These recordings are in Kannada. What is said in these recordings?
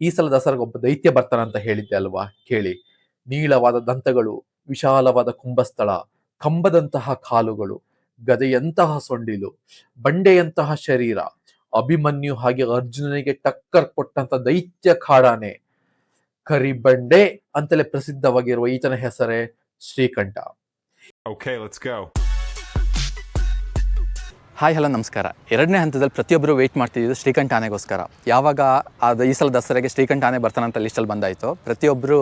ಈ ಸಲ ದಸರಾಗ ಒಬ್ಬ ದೈತ್ಯ ಬರ್ತಾನೆ ಅಂತ ಹೇಳಿದ್ದೆ ಅಲ್ವಾ? ಕೇಳಿ. ನೀಳವಾದ ದಂತಗಳು, ವಿಶಾಲವಾದ ಕುಂಭಸ್ಥಳ, ಕಂಬದಂತಹ ಕಾಲುಗಳು, ಗದೆಯಂತಹ ಸೊಂಡಿಲು, ಬಂಡೆಯಂತಹ ಶರೀರ, ಅಭಿಮನ್ಯು ಹಾಗೆ ಅರ್ಜುನನಿಗೆ ಟಕ್ಕರ್ ಕೊಟ್ಟಂತ ದೈತ್ಯ ಕಾಡಾನೆ, ಕರಿಬಂಡೆ ಅಂತಲೇ ಪ್ರಸಿದ್ಧವಾಗಿರುವ ಈತನ ಹೆಸರೇ Srikanta. Okay go. Hi hello ನಮಸ್ಕಾರ. ಎರಡನೇ ಹಂತದಲ್ಲಿ ಪ್ರತಿಯೊಬ್ಬರು ವೆಯ್ಟ್ ಮಾಡ್ತಿದ್ದು ಶ್ರೀಕಂಠ ಆನೆಗೋಸ್ಕರ. ಯಾವಾಗ ಅದು ಈ ಸಲ ದಸರಾಗೆ ಶ್ರೀಕಂಠ ಆನೆ ಬರ್ತಾನೆ ಅಂತ ಲಿಸ್ಟಲ್ಲಿ ಬಂದಾಯಿತು. ಪ್ರತಿಯೊಬ್ಬರು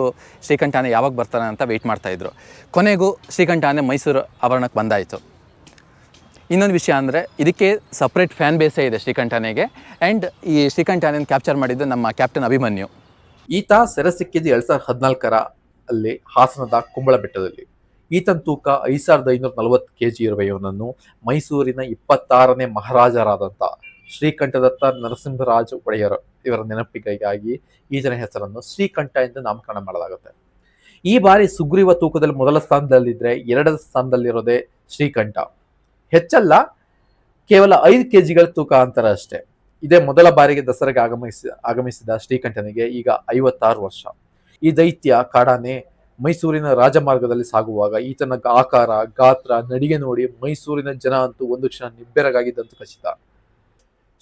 ಶ್ರೀಕಂಠ ಆನೆ ಯಾವಾಗ ಬರ್ತಾನೆ ಅಂತ ವೆಯ್ಟ್ ಮಾಡ್ತಾಯಿದ್ರು ಕೊನೆಗೂ ಶ್ರೀಕಂಠ ಆನೆ ಮೈಸೂರು ಆವರಣಕ್ಕೆ ಬಂದಾಯಿತು. ಇನ್ನೊಂದು ವಿಷಯ ಅಂದರೆ ಇದಕ್ಕೆ ಸಪ್ರೇಟ್ ಫ್ಯಾನ್ ಬೇಸೇ ಇದೆ ಶ್ರೀಕಂಠ ಆನೆಗೆ. ಆ್ಯಂಡ್ ಈ ಶ್ರೀಕಂಠ ಆನೆಯನ್ನು ಕ್ಯಾಪ್ಚರ್ ಮಾಡಿದ್ದು ನಮ್ಮ ಕ್ಯಾಪ್ಟನ್ ಅಭಿಮನ್ಯು. ಈತ ಸೆರೆ ಸಿಕ್ಕಿದ್ದು ಎರಡು ಸಾವಿರದ ಹದಿನಾಲ್ಕರ ಅಲ್ಲಿ ಹಾಸನದ ಕುಂಬಳ ಬೆಟ್ಟದಲ್ಲಿ ಈತನ ತೂಕ ಐದು ಸಾವಿರದ ಐನೂರ ನಲವತ್ತು ಕೆ ಜಿ ಇರುವ ಇವನನ್ನು ಮೈಸೂರಿನ ಇಪ್ಪತ್ತಾರನೇ ಮಹಾರಾಜರಾದಂಥ ಶ್ರೀಕಂಠದತ್ತ ನರಸಿಂಹರಾಜ ಒಡೆಯರ್ ಇವರ ನೆನಪಿಗಾಗಿ ಈತನ ಹೆಸರನ್ನು ಶ್ರೀಕಂಠ ಎಂದು ನಾಮಕರಣ ಮಾಡಲಾಗುತ್ತೆ. ಈ ಬಾರಿ ಸುಗ್ರೀವ ತೂಕದಲ್ಲಿ ಮೊದಲ ಸ್ಥಾನದಲ್ಲಿದ್ದರೆ ಎರಡನೇ ಸ್ಥಾನದಲ್ಲಿರೋದೇ ಶ್ರೀಕಂಠ. ಹೆಚ್ಚಲ್ಲ, ಕೇವಲ ಐದು ಕೆ ಜಿಗಳ ತೂಕ ಅಂತಾರೆ ಅಷ್ಟೇ. ಇದೇ ಮೊದಲ ಬಾರಿಗೆ ದಸರಾಗೆ ಆಗಮಿಸಿ ಆಗಮಿಸಿದ ಶ್ರೀಕಂಠನಿಗೆ ಈಗ ಐವತ್ತಾರು ವರ್ಷ. ಈ ದೈತ್ಯ ಕಾಡಾನೆ ಮೈಸೂರಿನ ರಾಜಮಾರ್ಗದಲ್ಲಿ ಸಾಗುವಾಗ ಈತನ ಆಕಾರ, ಗಾತ್ರ, ನಡಿಗೆ ನೋಡಿ ಮೈಸೂರಿನ ಜನ ಅಂತೂ ಒಂದು ಕ್ಷಣ ನಿಬ್ಬೆರಗಾಗಿದ್ದಂತೂ ಖಚಿತ.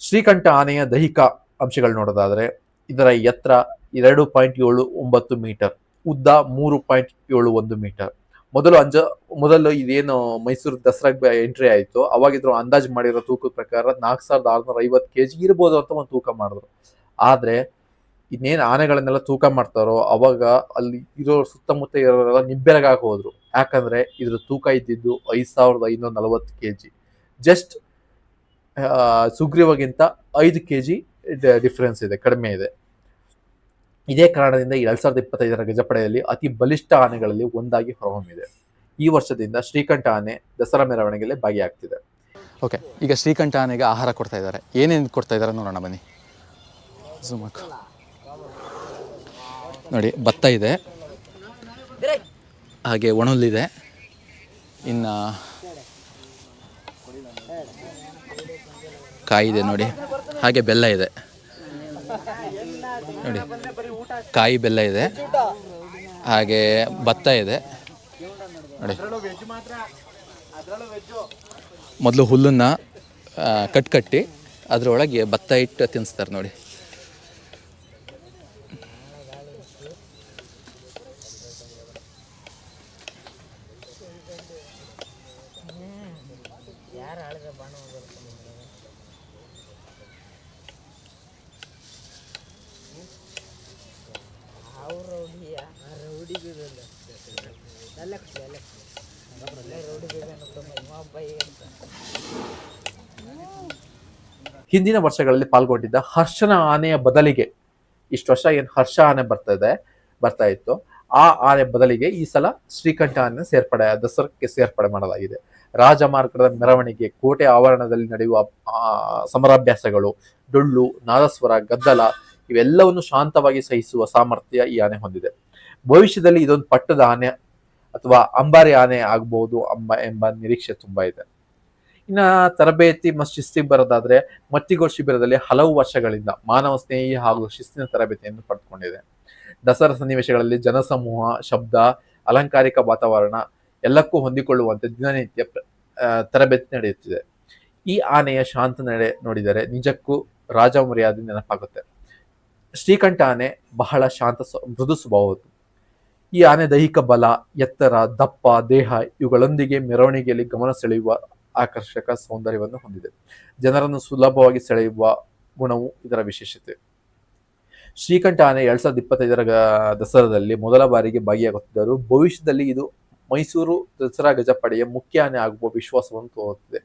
ಶ್ರೀಕಂಠ ಆನೆಯ ದೈಹಿಕ ಅಂಶಗಳು ನೋಡೋದಾದ್ರೆ, ಇದರ ಎತ್ತರ ಎರಡು ಪಾಯಿಂಟ್ ಏಳು ಒಂಬತ್ತು ಮೀಟರ್, ಉದ್ದ ಮೂರು ಪಾಯಿಂಟ್ ಏಳು ಒಂದು ಮೀಟರ್. ಮೊದಲು ಅಂಜ, ಮೊದಲು ಇದೇನು ಮೈಸೂರು ದಸರಾಗೆ ಎಂಟ್ರಿ ಆಯಿತು, ಅವಾಗಿದ್ರು ಅಂದಾಜು ಮಾಡಿರೋ ತೂಕದ ಪ್ರಕಾರ ನಾಲ್ಕು ಸಾವಿರದ ಆರುನೂರ ಐವತ್ತು ಕೆ ಜಿ ಇರ್ಬೋದು ಅಂತ ಒಂದು ತೂಕ ಮಾಡಿದ್ರು. ಆದ್ರೆ ಇನ್ನೇನು ಆನೆಗಳನ್ನೆಲ್ಲ ತೂಕ ಮಾಡ್ತಾರೋ ಅವಾಗ ಅಲ್ಲಿ ಇರೋ ಸುತ್ತಮುತ್ತ ಇರೋರೆಲ್ಲ ನಿಬ್ಬೆರಗಾಗಿ ಹೋದ್ರು. ಯಾಕಂದ್ರೆ ಇದ್ರ ತೂಕ ಇದ್ದಿದ್ದು ಐದು ಸಾವಿರದ ಐನೂರ ನಲವತ್ತು ಕೆ ಜಿ ಜಸ್ಟ್ ಸುಗ್ರೀವಗಿಂತ ಐದು ಕೆ ಜಿ ಡಿಫ್ರೆನ್ಸ್ ಇದೆ, ಕಡಿಮೆ ಇದೆ. ಇದೇ ಕಾರಣದಿಂದ ಎರಡ್ ಸಾವಿರದ ಇಪ್ಪತ್ತೈದರ ಗಜಪಡೆಯಲ್ಲಿ ಅತಿ ಬಲಿಷ್ಠ ಆನೆಗಳಲ್ಲಿ ಒಂದಾಗಿ ಹೊರಹೊಮ್ಮಿದೆ. ಈ ವರ್ಷದಿಂದ ಶ್ರೀಕಂಠ ಆನೆ ದಸರಾ ಮೆರವಣಿಗೆಯಲ್ಲಿ ಭಾಗಿಯಾಗ್ತಿದೆ. ಓಕೆ, ಈಗ ಶ್ರೀಕಂಠ ಆನೆಗೆ ಆಹಾರ ಕೊಡ್ತಾ ಇದ್ದಾರೆ. ಏನೇನು ಕೊಡ್ತಾ ಇದ್ದಾರೆ ನೋಡೋಣ ಬನ್ನಿ. ನೋಡಿ, ಭತ್ತ ಇದೆ. ಹಾಗೆ ಒಣಹುಲ್ಲಿದೆ ಇನ್ನು ಕಾಯಿ ಇದೆ ನೋಡಿ. ಹಾಗೆ ಬೆಲ್ಲ ಇದೆ. ನೋಡಿ, ಕಾಯಿ ಬೆಲ್ಲ ಇದೆ. ಹಾಗೆ ಭತ್ತ ಇದೆ. ನೋಡಿ. ಮೊದಲು ಹುಲ್ಲನ್ನು ಕಟ್ ಕಟ್ಟಿ ಅದರೊಳಗೆ ಭತ್ತ ಇಟ್ಟು ತಿನ್ನಿಸ್ತಾರೆ ನೋಡಿ. ಹಿಂದಿನ ವರ್ಷಗಳಲ್ಲಿ ಪಾಲ್ಗೊಂಡಿದ್ದ ಹರ್ಷನ ಆನೆಯ ಬದಲಿಗೆ, ಇಷ್ಟು ವರ್ಷ ಏನ್ ಹರ್ಷ ಆನೆ ಬರ್ತಾ ಇದೆ ಬರ್ತಾ ಇತ್ತು. ಆ ಆನೆ ಬದಲಿಗೆ ಈ ಸಲ ಶ್ರೀಕಂಠ ಆನೆ ಸೇರ್ಪಡೆ, ದಸರಕ್ಕೆ ಸೇರ್ಪಡೆ ಮಾಡಲಾಗಿದೆ. ರಾಜಮಾರ್ಗದ ಮೆರವಣಿಗೆ, ಕೋಟೆ ಆವರಣದಲ್ಲಿ ನಡೆಯುವ ಸಮರಾಭ್ಯಾಸಗಳು, ಡೊಳ್ಳು, ನಾದಸ್ವರ, ಗದ್ದಲ, ಇವೆಲ್ಲವನ್ನು ಶಾಂತವಾಗಿ ಸಹಿಸುವ ಸಾಮರ್ಥ್ಯ ಈ ಆನೆ ಹೊಂದಿದೆ. ಭವಿಷ್ಯದಲ್ಲಿ ಇದೊಂದು ಪಟ್ಟದ ಆನೆ ಅಥವಾ ಅಂಬಾರಿ ಆನೆ ಆಗಬಹುದು ಅಂಬ ಎಂಬ ನಿರೀಕ್ಷೆ ತುಂಬಾ ಇದೆ. ಇನ್ನ ತರಬೇತಿ ಮತ್ತು ಶಿಸ್ತಿಗೆ ಬರೋದಾದ್ರೆ ಮತ್ತಿಗೋ ಶಿಬಿರದಲ್ಲಿ ಹಲವು ವರ್ಷಗಳಿಂದ ಮಾನವ ಸ್ನೇಹಿ ಹಾಗೂ ಶಿಸ್ತಿನ ತರಬೇತಿಯನ್ನು ಪಡೆದುಕೊಂಡಿದೆ ದಸರಾ ಸನ್ನಿವೇಶಗಳಲ್ಲಿ ಜನಸಮೂಹ, ಶಬ್ದ, ಅಲಂಕಾರಿಕ ವಾತಾವರಣ ಎಲ್ಲಕ್ಕೂ ಹೊಂದಿಕೊಳ್ಳುವಂತೆ ದಿನನಿತ್ಯ ತರಬೇತಿ ನಡೆಯುತ್ತಿದೆ. ಈ ಆನೆಯ ಶಾಂತ ನಡೆ ನೋಡಿದರೆ ನಿಜಕ್ಕೂ ರಾಜ ಮರ್ಯಾದೆ ನೆನಪಾಗುತ್ತೆ. ಶ್ರೀಕಂಠ ಆನೆ ಬಹಳ ಶಾಂತ ಮೃದು ಸ್ವಭಾವದ್ದು. ಈ ಆನೆ ದೈಹಿಕ ಬಲ, ಎತ್ತರ, ದಪ್ಪ, ದೇಹ ಇವುಗಳೊಂದಿಗೆ ಮೆರವಣಿಗೆಯಲ್ಲಿ ಗಮನ ಸೆಳೆಯುವ ಆಕರ್ಷಕ ಸೌಂದರ್ಯವನ್ನು ಹೊಂದಿದೆ. ಜನರನ್ನು ಸುಲಭವಾಗಿ ಸೆಳೆಯುವ ಗುಣವು ಇದರ ವಿಶೇಷತೆ. ಶ್ರೀಕಂಠ ಆನೆ ಎರಡ್ ಸಾವಿರದ ಇಪ್ಪತ್ತೈದರ ದಸರಾದಲ್ಲಿ ಮೊದಲ ಬಾರಿಗೆ ಭಾಗಿಯಾಗುತ್ತಿದ್ದರು. ಭವಿಷ್ಯದಲ್ಲಿ ಇದು ಮೈಸೂರು ದಸರಾ ಗಜಪಡೆಯ ಮುಖ್ಯ ಆನೆ ಆಗುವ ವಿಶ್ವಾಸವನ್ನು ತೋರುತ್ತಿದೆ.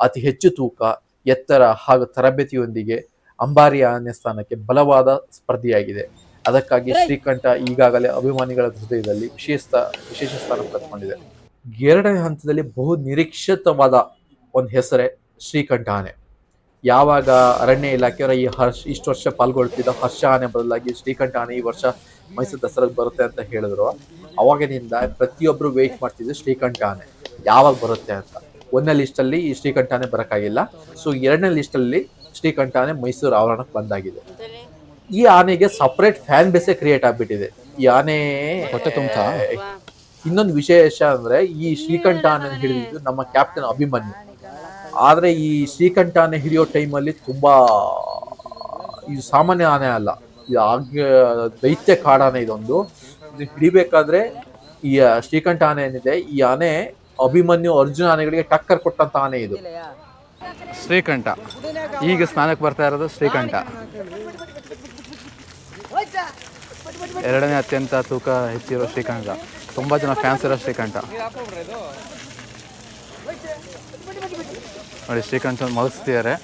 ಅತಿ ಹೆಚ್ಚು ತೂಕ, ಎತ್ತರ ಹಾಗೂ ತರಬೇತಿಯೊಂದಿಗೆ ಅಂಬಾರಿ ಆನೆ ಸ್ಥಾನಕ್ಕೆ ಬಲವಾದ ಸ್ಪರ್ಧಿಯಾಗಿದೆ. ಅದಕ್ಕಾಗಿ ಶ್ರೀಕಂಠ ಈಗಾಗಲೇ ಅಭಿಮಾನಿಗಳ ಹೃದಯದಲ್ಲಿ ವಿಶೇಷ ವಿಶೇಷ ಸ್ಥಾನ ಪಡೆದುಕೊಂಡಿದೆ ಎರಡನೇ ಹಂತದಲ್ಲಿ ಬಹು ನಿರೀಕ್ಷಿತವಾದ ಒಂದು ಹೆಸರೇ ಶ್ರೀಕಂಠ ಆನೆ ಯಾವಾಗ ಅರಣ್ಯ ಇಲಾಖೆಯವರ ಈ ಹರ್ಷ ಇಷ್ಟು ವರ್ಷ ಪಾಲ್ಗೊಳ್ತಿದ್ದ ಹರ್ಷ ಆನೆ ಬದಲಾಗಿ ಶ್ರೀಕಂಠ ಆನೆ ಈ ವರ್ಷ ಮೈಸೂರು ದಸರಾಗೆ ಬರುತ್ತೆ ಅಂತ ಹೇಳಿದ್ರು. ಅವಾಗಿನಿಂದ ಪ್ರತಿಯೊಬ್ಬರು ವೇಟ್ ಮಾಡ್ತಿದ್ರು ಶ್ರೀಕಂಠ ಆನೆ ಯಾವಾಗ ಬರುತ್ತೆ ಅಂತ. ಒಂದನೇ ಲಿಸ್ಟಲ್ಲಿ ಈ ಶ್ರೀಕಂಠ ಆನೆ ಬರೋಕ್ಕಾಗಿಲ್ಲ. ಸೊ ಎರಡನೇ ಲಿಸ್ಟಲ್ಲಿ ಶ್ರೀಕಂಠ ಆನೆ ಮೈಸೂರು ಆವರಣಕ್ಕೆ ಬಂದಾಗಿದೆ. ಈ ಆನೆಗೆ ಸಪರೇಟ್ ಫ್ಯಾನ್ ಬೇಸೇ ಕ್ರಿಯೇಟ್ ಆಗ್ಬಿಟ್ಟಿದೆ. ಈ ಆನೆ ಹೊಟ್ಟೆ ತುಂಬ್ತಾ? ಇನ್ನೊಂದು ವಿಶೇಷ ಅಂದ್ರೆ ಈ ಶ್ರೀಕಂಠ ಆನೆ ಹಿಡಿದಿದ್ದು ನಮ್ಮ ಕ್ಯಾಪ್ಟನ್ ಅಭಿಮನ್ಯು. ಆದ್ರೆ ಈ ಶ್ರೀಕಂಠ ಆನೆ ಹಿಡಿಯೋ ಟೈಮಲ್ಲಿ ತುಂಬಾ ಇದು ಸಾಮಾನ್ಯ ಆನೆ ಅಲ್ಲ. ಇದು ಆಗ ದೈತ್ಯ ಕಾಡಾನೆ ಇದೊಂದು. ಇದು ಹಿಡಿಬೇಕಾದ್ರೆ ಈ ಶ್ರೀಕಂಠ ಆನೆ ಏನಿದೆ ಈ ಆನೆ ಅಭಿಮನ್ಯು ಅರ್ಜುನ ಆನೆಗಳಿಗೆ ಟಕ್ಕರ್ ಕೊಟ್ಟಂತ ಆನೆ ಇದು. ಶ್ರೀಕಂಠ. ಈಗ ಸ್ನಾನಕ್ಕೆ ಬರ್ತಾ ಇರೋದು ಶ್ರೀಕಂಠ. ಎರಡನೇ ಅತ್ಯಂತ ತೂಕ ಹೆಚ್ಚಿರೋ ಶ್ರೀಕಂಠ. ತುಂಬಾ ಜನ ಫ್ಯಾನ್ಸ್ ಇರೋ ಶ್ರೀಕಂಠ. ನೋಡಿ ಶ್ರೀಕಂಠ ಮಲಗಿಸ್ತಿದ್ದಾರೆ.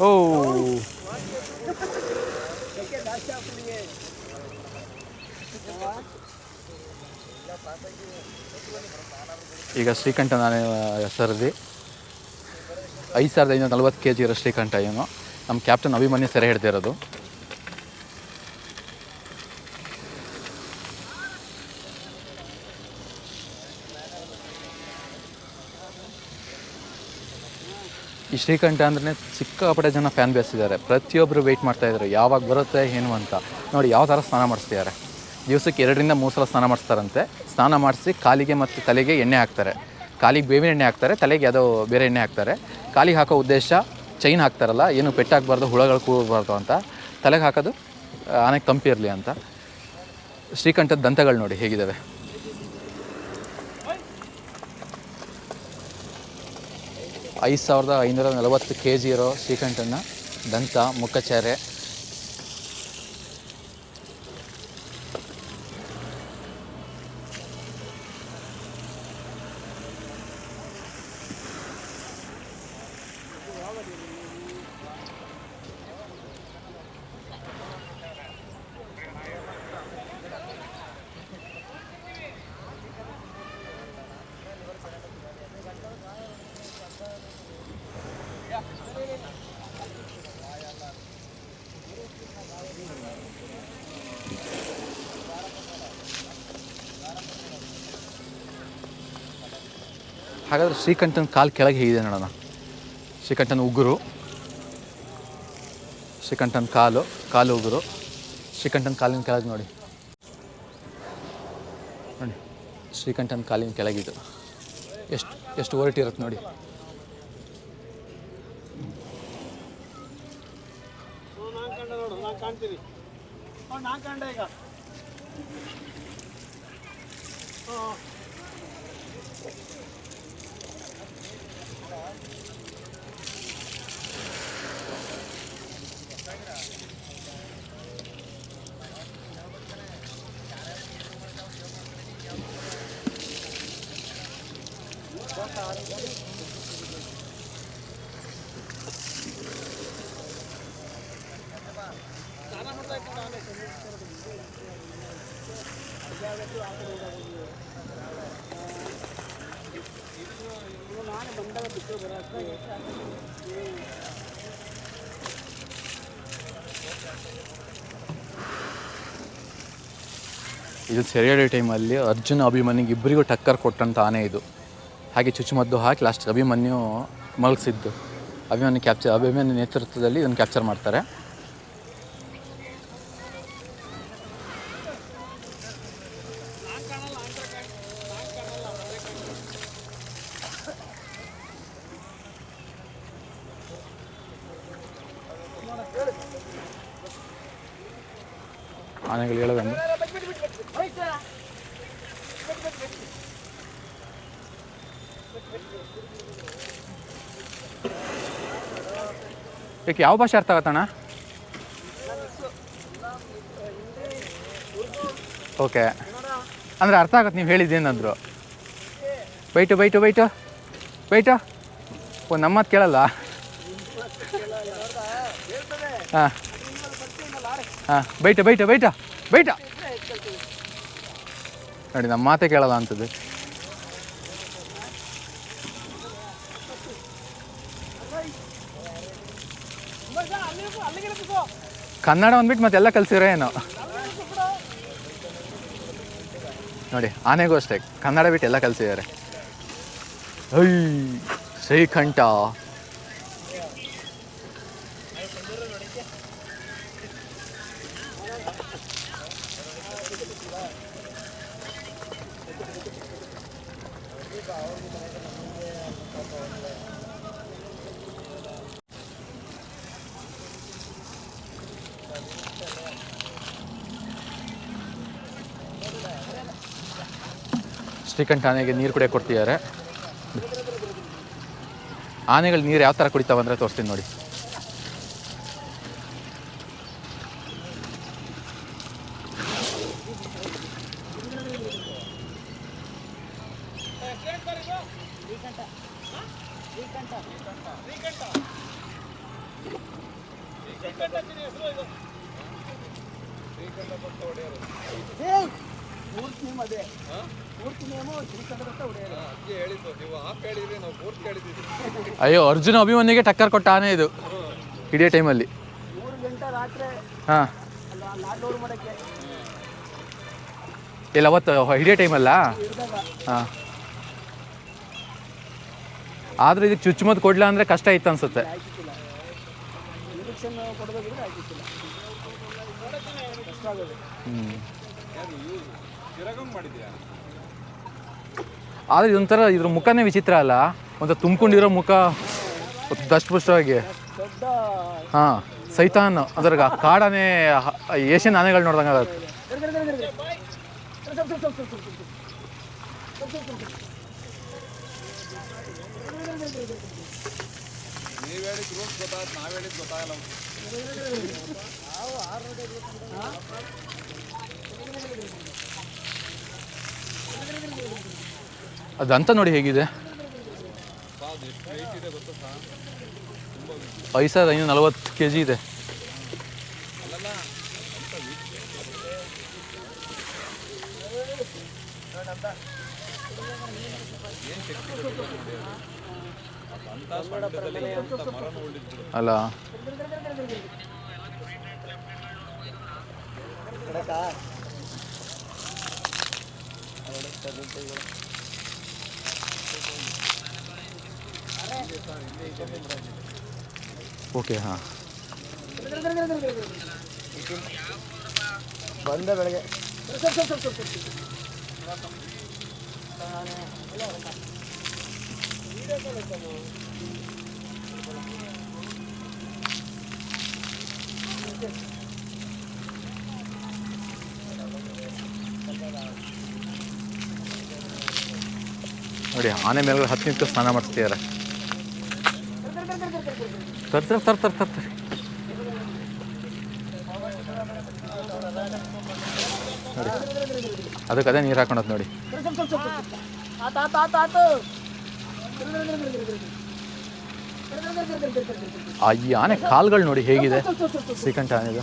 ಓ. ಈಗ ಶ್ರೀಕಂಠ ನಾನು ಹೆಸರಲ್ಲಿ ಐದು ಸಾವಿರದ ಐನೂರ ನಲ್ವತ್ತು ಕೆ ಜಿ ಇರೋ ಶ್ರೀಕಂಠ ಏನು ನಮ್ಮ ಕ್ಯಾಪ್ಟನ್ ಅಭಿಮನ್ಯು ಸೆರೆ ಹಿಡ್ದಿರೋದು ಈ ಶ್ರೀಕಂಠ ಅಂದ್ರೆ ಸಿಕ್ಕಾಪಟ್ಟೆ ಜನ ಫ್ಯಾನ್ ಬೇಸ್ ಇದ್ದಾರೆ. ಪ್ರತಿಯೊಬ್ಬರು ವೆಯ್ಟ್ ಮಾಡ್ತಾ ಇದ್ದಾರೆ. ಯಾವಾಗ ಬರುತ್ತೆ, ಏನು ಅಂತ. ನೋಡಿ, ಯಾವ ಥರ ಸ್ನಾನ ಮಾಡಿಸ್ತಿದ್ದಾರೆ. ದಿವಸಕ್ಕೆ ಎರಡರಿಂದ ಮೂರು ಸಲ ಸ್ನಾನ ಮಾಡಿಸ್ತಾರಂತೆ. ಸ್ನಾನ ಮಾಡಿಸಿ ಕಾಲಿಗೆ ಮತ್ತು ತಲೆಗೆ ಎಣ್ಣೆ ಹಾಕ್ತಾರೆ. ಕಾಲಿಗೆ ಬೇವಿನ ಎಣ್ಣೆ ಹಾಕ್ತಾರೆ, ತಲೆಗೆ ಯಾವುದೋ ಬೇರೆ ಎಣ್ಣೆ ಹಾಕ್ತಾರೆ. ಕಾಲಿಗೆ ಹಾಕೋ ಉದ್ದೇಶ ಚೈನ್ ಹಾಕ್ತಾರಲ್ಲ, ಏನು ಪೆಟ್ಟಾಗಬಾರ್ದು, ಹುಳಗಳು ಕೂಡಬಾರ್ದು ಅಂತ. ತಲೆಗೆ ಹಾಕೋದು ಆನೆಗೆ ತಂಪಿರಲಿ ಅಂತ. ಶ್ರೀಕಂಠದ ದಂತಗಳು ನೋಡಿ ಹೇಗಿದ್ದಾವೆ. ಐದು ಸಾವಿರದ ಐನೂರ ನಲವತ್ತು ಕೆ ಜಿ ಇರೋ ಶ್ರೀಕಂಠನ ದಂತ, ಮುಖಚರ್ಯೆ. ಹಾಗಾದ್ರೆ ಶ್ರೀಕಂಠನ ಕಾಲು ಕೆಳಗೆ ಹೇಗಿದೆ ನೋಡೋಣ. ಶ್ರೀಕಂಠನ ಉಗುರು. ಶ್ರೀಕಂಠನ ಕಾಲು ಕಾಲು ಉಗುರು. ಶ್ರೀಕಂಠನ ಕಾಲಿನ ಕೆಳಗೆ ನೋಡಿ. ನೋಡಿ, ಶ್ರೀಕಂಠನ ಕಾಲಿನ ಕೆಳಗಿದು. ಎಷ್ಟು ಎಷ್ಟು ಹೊರಟಿರುತ್ತೆ ನೋಡಿ. ಕಂಡ ನೋಡು ನಾನು ಕಾಣ್ತೀನಿ ಹ್ಞೂ ನಾನು ಕಂಡ ಈಗ ಹ್ಞೂ Boa tarde. ಇದು ಸೆರೆ ಹಿಡಿಯೋ ಟೈಮಲ್ಲಿ ಅರ್ಜುನ ಅಭಿಮಾನಿಗೆ ಇಬ್ಬರಿಗೂ ಟಕ್ಕರ್ ಕೊಟ್ಟಂತ ಆನೆ ಇದು. ಹಾಗೆ ಚುಚ್ಚುಮದ್ದು ಹಾಕಿ ಲಾಸ್ಟ್ ಅಭಿಮನ್ಯು ಮಲಗಿಸಿದ್ದು. ಅಭಿಮನ್ಯು ಕ್ಯಾಪ್ಚರ್ ಅಭಿಮನ್ಯು ನೇತೃತ್ವದಲ್ಲಿ ಇದನ್ನು ಕ್ಯಾಪ್ಚರ್ ಮಾಡ್ತಾರೆ ಆನೆಗಳು ಹೇಳೋದಂದ್ರೆ ಇದಕ್ಕೆ ಯಾವ ಭಾಷೆ ಅರ್ಥ ಆಗತ್ತಣ್ಣ ಓಕೆ ಅಂದರೆ ಅರ್ಥ ಆಗತ್ತೆ ನೀವು ಹೇಳಿದ್ದೇನಂದ್ರು ಬೈಟು ಬೈಟು ಬೈಟು ಬೈಟು ಓ, ನಮ್ಮ ಮಾತು ಕೇಳಲ್ಲ. ಹಾಂ. ಹಾಂ. ಬೈಟ ಬೈಟ ಬೈಟ ಬೈಟ ನೋಡಿ, ನಮ್ಮ ಮಾತೇ ಕೇಳಲ್ಲ ಅಂತದ್ದು ಕನ್ನಡ ಅಂದ್ಬಿಟ್ಟು ಮತ್ತೆಲ್ಲ ಕಲ್ಸಿರೋ ಏನೋ? ನೋಡಿ ಆನೆಗೂ ಅಷ್ಟೇ ಕನ್ನಡ ಬಿಟ್ಟು ಎಲ್ಲ ಕಲಿಸಿದ್ದಾರೆ. ಐ ಶ್ರೀಕಂಠ. ಶ್ರೀಕಂಠ ಆನೆಗೆ ನೀರು ಕುಡಿಯೋ ಕೊಡ್ತಿದ್ದಾರೆ. ಆನೆಗಳು ನೀರು ಯಾವ ಥರ ಕುಡಿತಾವಂದ್ರೆ ತೋರಿಸ್ತೀನಿ ನೋಡಿ. ಅಯ್ಯೋ ಅರ್ಜುನ ಅಭಿಮನ್ಯುಗೆ ಟಕ್ಕರ್ ಕೊಟ್ಟ ಆನೆ ಇದು. ಇಡೀ ಟೈಮಲ್ಲಿ ಹಾಂ. ಇಲ್ಲ ಅವತ್ತು ಇಡೀ ಟೈಮಲ್ಲ ಹಾಂ. ಆದ್ರೆ ಇದಕ್ಕೆ ಚುಚ್ಚುಮದ್ದು ಕೊಡ್ಲಾ ಅಂದರೆ ಕಷ್ಟ ಇತ್ತು ಅನ್ಸುತ್ತೆ. ಹ್ಮ್. ಆದ್ರೆ ಇದೊಂಥರ ಇದ್ರ ಮುಖನೇ ವಿಚಿತ್ರ ಅಲ್ಲ. ಒಂದು ತುಂಬಿಕೊಂಡಿರೋ ಮುಖ ದಷ್ಟಪುಷ್ಟವಾಗಿ ಹಾಂ ಸೈತಾನ್ ಅದ್ರಾಗ ಕಾಡಾನೆ ಏಷ್ಯನ್ ಆನೆಗಳು ನೋಡ್ದಂಗೆ ಆಗತ್ತೆ. ಅದಂತ ನೋಡಿ ಹೇಗಿದೆ. ಐದು ಸಾವಿರದ ಐನೂರ ನಲವತ್ತು ಕೆ ಜಿ ಇದೆ. ಅಲ್ಲ. ಓಕೆ ಹಾಂ. ಬಂದ ಬೆಳಗ್ಗೆ. ನೋಡಿ ಆನೆ ಮೇಲೆ ಹತ್ತು ನಿಂತು ಸ್ನಾನ ಮಾಡಿಸ್ತಿದ್ದಾರೆ ತರ್ತಾರೆ ತರ್ತಾರೆ ತರ್ತಾರೆ ನೋಡಿ, ಅದಕ್ಕೆ ಅದೇ ನೀರು ಹಾಕೊಂಡದ್ ನೋಡಿ. ಆ ಈ ಆನೆ ಕಾಲ್ಗಳು ನೋಡಿ ಹೇಗಿದೆ. ಶ್ರೀಕಂಠ ಆನೆದು.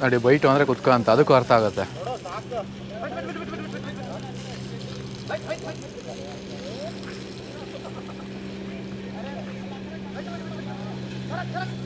ನೋಡಿ ಬೈಟು ಅಂದರೆ ಕುತ್ಕೊ ಅಂತ ಅದಕ್ಕೂ ಅರ್ಥ ಆಗುತ್ತೆ はいはいはい。はいはいはい。はいはいはい。はいはいは。い